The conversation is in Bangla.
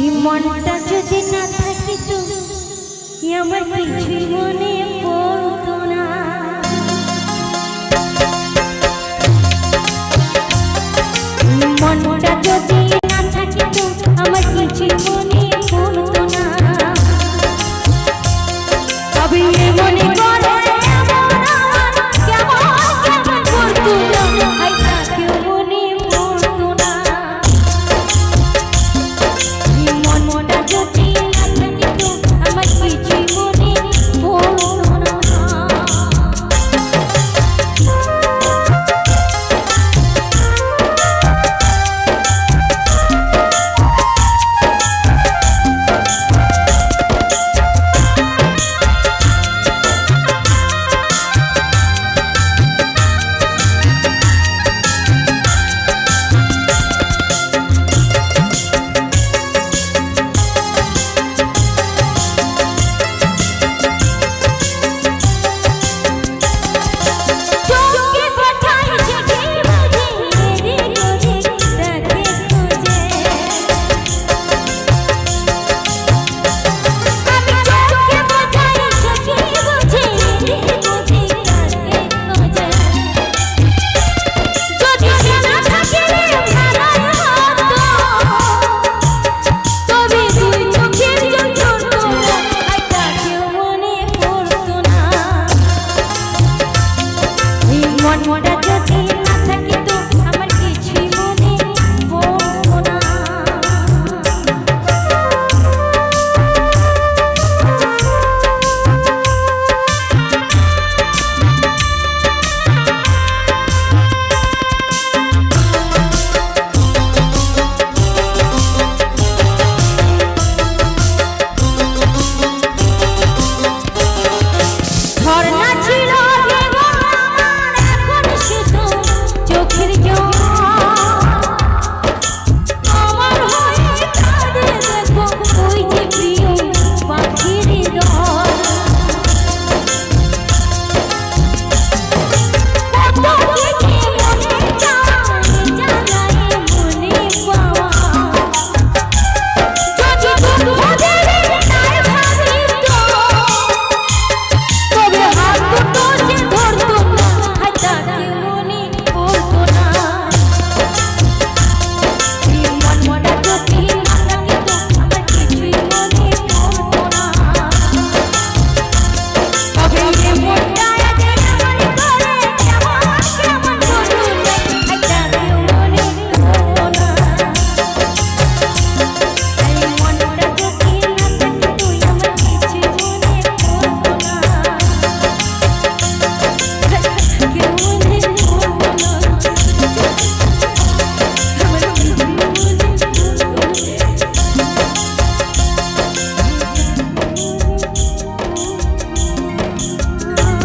এই মনটা যদি না থাকিত, আমার কিছুই মনে পড়তো না। মনটা যদি না থাকিত, আমার কিছুই মনে পড়তো না। one more that